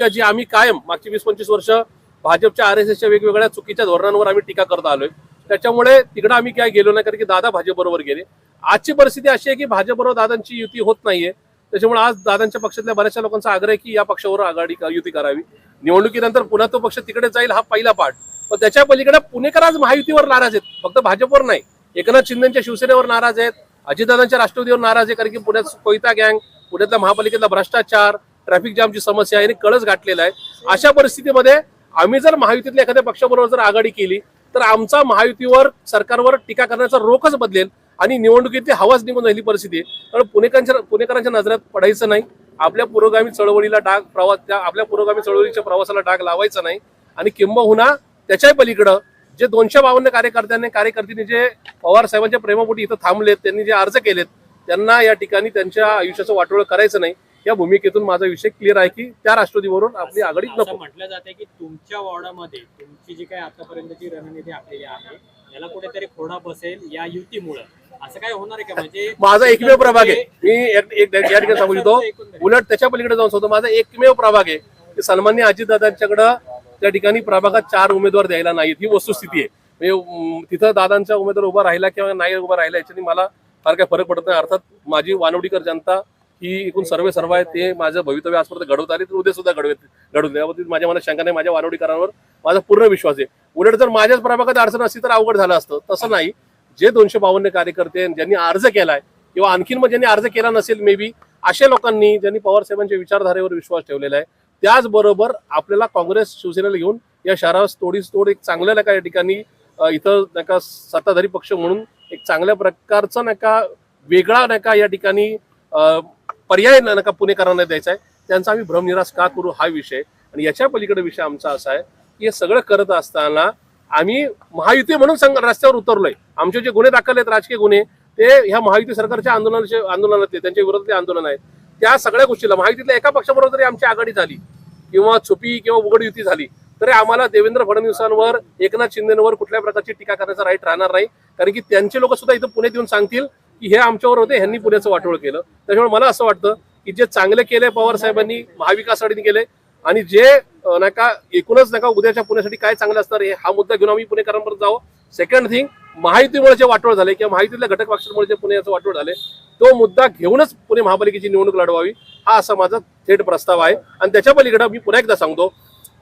जी आम्ही कायम मागची वीस पंचवीस वर्ष भाजपच्या आर एस एसच्या वेगवेगळ्या चुकीच्या धोरणांवर आम्ही टीका करत आलोय. त्याच्यामुळे तिकडे आम्ही काय गेलो नाही कारण की दादा भाजप बरोबर गेले. आजची परिस्थिती अशी आहे की भाजप बरोबर दादांची युती होत नाहीये. त्याच्यामुळे आज दादांच्या पक्षातल्या बऱ्याचशा लोकांचा आग्रह आहे की या पक्षावर आघाडी युती करावी. निवडणुकीनंतर पुन्हा तो पक्ष तिकडे जाईल हा पहिला पाठ. पण त्याच्या पलीकडे पुणेकर आज महायुतीवर नाराज आहेत. फक्त भाजपवर नाही. एकनाथ शिंदेच्या शिवसेनेवर नाराज आहेत. अजितदादांच्या राष्ट्रवादीवर नाराज आहे कारण की पुण्यात कोयता गँग पुण्यातल्या महापालिकेतला भ्रष्टाचार ट्रॅफिक जामची समस्या याने कळस गाठलेला आहे. अशा परिस्थितीमध्ये आम्ही जर महायुतीतल्या एखाद्या पक्षाबरोबर जर आघाडी केली तर आमचा महायुतीवर सरकारवर टीका करण्याचा रोखच बदलेल आणि निवडणुकीतली हवाच निघून राहिली परिस्थिती आहे. कारण पुणेकरांच्या पुणेकरांच्या नजरात पडायचं नाही. आपल्या पुरोगामी चळवळीला डाग प्रवास त्या आपल्या पुरोगामी चळवळीच्या प्रवासाला डाग लावायचा नाही. आणि किंबहुना त्याच्याही पलीकडं जे दोनशे बावन्न कार्यकर्त्यांनी कार्यकर्त्यांनी जे पवार साहेबांच्या प्रेमापोटी इथं थांबलेत त्यांनी जे अर्ज केलेत त्यांना या ठिकाणी त्यांच्या आयुष्याचं वाटोळ करायचं नाही. या भूमिकेतून माझा विषय क्लिअर आहे की त्या राष्ट्रवादीवरून आपली आघाडी नको. म्हटलं जाते की तुमच्या वॉर्डामध्ये तुमची जी काही आतापर्यंतची रणनीती आखलेली आहे याला कुठेतरी खोडा बसेल या युतीमुळे. असं काय होणार आहे का? म्हणजे माझा एकमेव प्रभाग आहे. मी एक या ठिकाणी सांगू इच्छितो उलट त्याच्या पलीकडे जाऊन सांगतो. माझा एकमेव प्रभाग आहे. की सन्मान्य अजितदादांच्याकडं त्या ठिकाणी प्रभागात चार उमेदवार द्यायला नाहीत. ही वस्तुस्थिती आहे. म्हणजे तिथं दादांचा उमेदवार उभा राहिला किंवा नाही उभा राहिला याच्याने मला फार काही फरक पडत नाही. अर्थात माझी वानवडीकर जनता ही एकूण सर्वे सर्व आहे ते माझं भवितव्य आजपर्यंत घडवत आले तर उद्या सुद्धा घडवेत घडवत याबद्दल माझ्या मनात शंका नाही माझ्या वानवडीकरांवर माझा पूर्ण विश्वास आहे. उलट जर माझ्याच प्रभागात अडचण असती तर अवघड झालं असतं. तसं नाही. जे दोनशे बावन्न कार्यकर्ते ज्यांनी अर्ज केलाय किंवा आणखीन मग ज्यांनी अर्ज केला नसेल मे बी अशा लोकांनी ज्यांनी पवार साहेबांच्या विचारधारेवर विश्वास ठेवलेला आहे त्याचबरोबर आपल्याला काँग्रेस शिवसेनेला घेऊन या शहरास तोडीस तोड एक चांगल्या नका या ठिकाणी इथं इथं नका सत्ताधारी पक्ष म्हणून एक चांगल्या प्रकारचा नका वेगळा नका या ठिकाणी पर्याय नका पुणेकरांना द्यायचा आहे त्यांचा आम्ही भ्रमनिराश का करू हा विषय. आणि याच्या पलीकडे विषय आमचा असा आहे की हे सगळं करत असताना आम्ही महायुती म्हणून संघ रस्त्यावर उतरलोय. आमचे जे गुन्हे दाखल आहेत राजकीय गुन्हे ते ह्या महायुती सरकारच्या आंदोलनाचे आंदोलनातले त्यांच्या विरोधातले आंदोलन आहेत. त्या सगळ्या गोष्टीला महायुतीतल्या एका पक्षाबरोबर जरी आमची आघाडी झाली किंवा छुपी किंवा उघड युती झाली तरी आम्हाला देवेंद्र फडणवीसांवर एकनाथ शिंदेवर कुठल्या प्रकारची टीका करण्याचा राईट राहणार नाही. कारण की त्यांचे लोक सुद्धा इथं पुण्यात येऊन सांगतील की हे आमच्यावर होते ह्यांनी पुण्याचं वाटोळ केलं. त्याच्यामुळे मला असं वाटतं की जे चांगले केले पवार साहेबांनी महाविकास आघाडीने केले आणि जे नाही का एकूणच नाही का उद्याच्या पुण्यासाठी काय चांगलं असणार हे हा मुद्दा घेऊन आम्ही पुणेकरांपर्यंत जावं. सेकंड थिंग माहितीमुळे जे वाटोळ झाले किंवा माहितीतल्या घटक पक्षांमुळे जे पुण्याचं वाटोळ झाले तो मुद्दा घेऊनच पुणे महापालिकेची निवडणूक लढवावी हा असा माझा थेट प्रस्ताव आहे. आणि त्याच्या पलीकडे मी पुन्हा एकदा सांगतो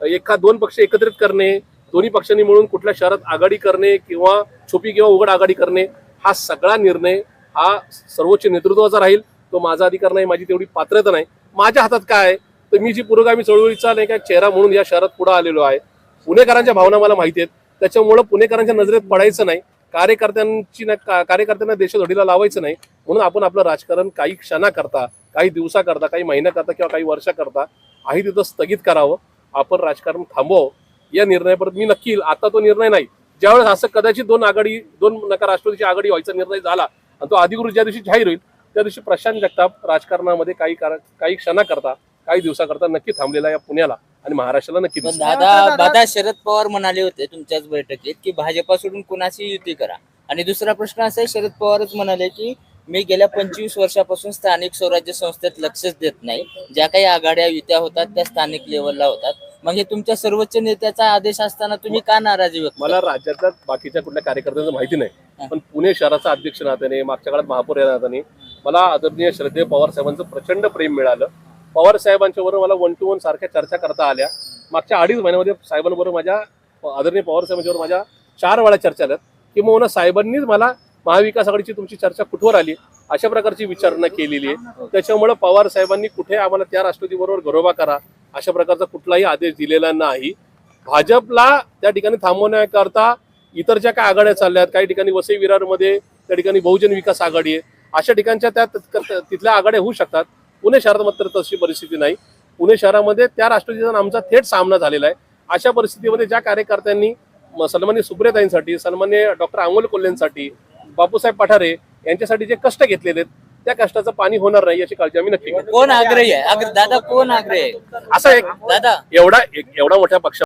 एका दोन पक्ष एकत्रित करणे दोन्ही पक्षांनी मिळून कुठल्या शहरात आघाडी करणे किंवा छुपी किंवा उघड आघाडी करणे हा सगळा निर्णय हा सर्वोच्च नेतृत्वाचा राहील तो माझा अधिकार नाही माझी तेवढी पात्रता नाही. माझ्या हातात काय आहे? तर मी जी पुरोगामी चळवळीचा नाही का चेहरा म्हणून या शहरात पुढे आलेलो आहे पुणेकरांच्या भावना मला माहिती आहेत. त्याच्यामुळं पुणेकरांच्या नजरेत पडायचं नाही कार्यकर्त्यांची ना का- कार्यकर्त्यांना देशधडीला लावायचं नाही म्हणून आपण आपलं राजकारण काही क्षणाकरता काही दिवसाकरता काही महिन्याकरता किंवा काही वर्षाकरता आहे तिथं स्थगित करावं आपण राजकारण थांबवावं. या निर्णयापर्यंत मी नक्की येईल. आता तो निर्णय नाही. ज्यावेळेस असं कदाचित दोन आघाडी दोन नका राष्ट्रवादीची आघाडी व्हायचा निर्णय झाला तो अधिकृत ज्या दिवशी जाहीर होईल त्या दिवशी प्रशांत जगताप राजकारणामध्ये काही कार- काही क्षणाकरता काही दिवसाकरता नक्की थांबलेला या पुण्याला आणि महाराष्ट्राला नक्की. दादा दादा शरद पवार म्हणाले होते तुमच्याच बैठकीत की भाजपा सोडून कुणाशी युती करा. आणि दुसरा प्रश्न असा आहे शरद पवारच म्हणाले की मी गेल्या पंचवीस वर्षापासून स्थानिक स्वराज्य संस्थेत लक्षच देत नाही. ज्या काही आघाड्या युत्या होतात त्या स्थानिक लेवलला होतात. मग हे तुमच्या सर्वोच्च नेत्याचा आदेश असताना तुम्ही का नाराजी व्यक्त मला राज्यातल्या बाकीच्या कुठल्या कार्यकर्त्यांचं माहिती नाही. पण पुणे शहराचा अध्यक्ष नात्याने मागच्या काळात महापौर या नात्याने मला आदरणीय श्रद्धे पवार साहेबांचं प्रचंड प्रेम मिळालं. पवार साहेबांच्या बरोबर मला वन टू वन सारख्या चर्चा करता आल्या. मागच्या अडीच महिन्यामध्ये साहेबांबरोबर माझ्या आदरणीय पवार साहेबांच्यावर माझ्या चार वेळा चर्चा आल्यात किंवा साहेबांनीच मला महाविकास आघाडीची तुमची चर्चा कुठवर आली? अशा प्रकारची विचारणा केलेली आहे. त्याच्यामुळे पवार साहेबांनी कुठे आम्हाला त्या राष्ट्रपतीबरोबर घरोबा करा अशा प्रकारचा कुठलाही आदेश दिलेला नाही. भाजपला त्या ठिकाणी थांबवण्याकरता इतर ज्या काही आघाड्या चालल्यात काही ठिकाणी वसई विरारमध्ये त्या ठिकाणी बहुजन विकास आघाडी आहे. अशा ठिकाणच्या त्या तिथल्या आघाड्या होऊ शकतात. पुणे शहरात मात्र तशी परिस्थिती नाही. पुणे शहरामध्ये त्या राष्ट्रवादीचा आमचा थेट सामना झालेला आहे. अशा परिस्थितीमध्ये ज्या कार्यकर्त्यांनी सन्मान्य सुप्रियाताईंसाठी सन्मान्य डॉक्टर अमोल कोल्हेंसाठी बापूसाहेब पठारे यांच्यासाठी जे कष्ट घेतलेले आहेत त्या कष्टाचं पाणी होणार नाही याची काळजी आम्ही नक्की कोण आग्रही आहे? दादा कोण आग्रही आहे? असा एक दादा. एवढा एवढा मोठ्या पक्ष